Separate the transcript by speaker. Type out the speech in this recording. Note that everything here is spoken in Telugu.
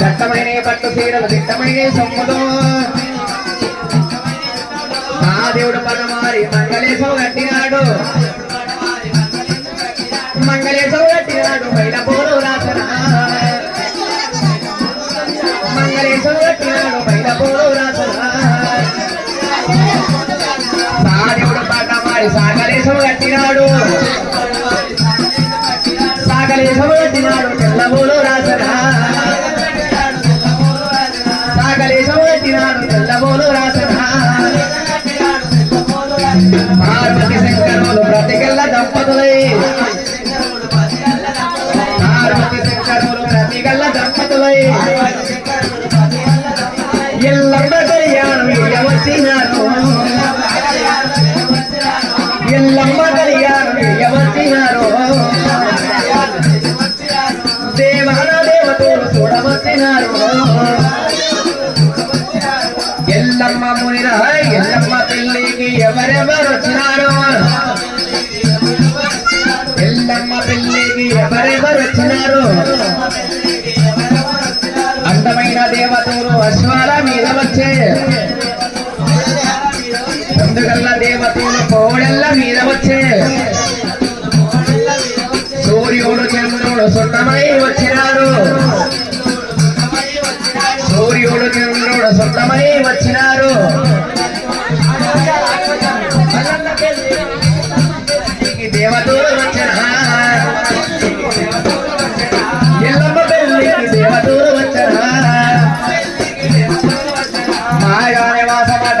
Speaker 1: దట్టమైన పట్టు చీరలు దిట్టమైన సొమ్ములు మహాదేవుడు పదమారి మంగళేశం కట్టినాడు. మంగళేశం కట్టినాడు బయట పోరు రాసనా మంగళేశం కట్టినాడు బయట పోరు రాసనా మహాదేవుడు పదమారి సాగలేశం కట్టినాడు. కట్టినాడు తెల్లబోలు రాసనా సాగలేశం కట్టినాడు తెల్లబోలు రాసనా పార్వతి శంకరులు బ్రతికెల్ల దంపతులై. పార్వతి శంకరులు బ్రతికెల్ల దంపతులై. ఎల్లమ్మ కళ్యాణం ఎయ్యవచ్చినారు ఎల్లమ్మ చూడవచ్చినారు ఎల్లమ్మ మునిర ఎల్లమ్మ పెళ్ళికి ఎవరెవరు వచ్చినారు. ఎల్లమ్మ పెళ్ళికి ఎవరెవరు వచ్చినారు. అందమైన దేవతలు అశ్వాల మీద వచ్చే. సొంతమై వచ్చినారు. సూర్యుడు చంద్రుడు సొంతమై వచ్చినారు. ఈ దేవతలు వచ్చిన. ఎల్లమ్మ పెళ్ళికి దేవతలు వచ్చిన. మాగానే వాసమాట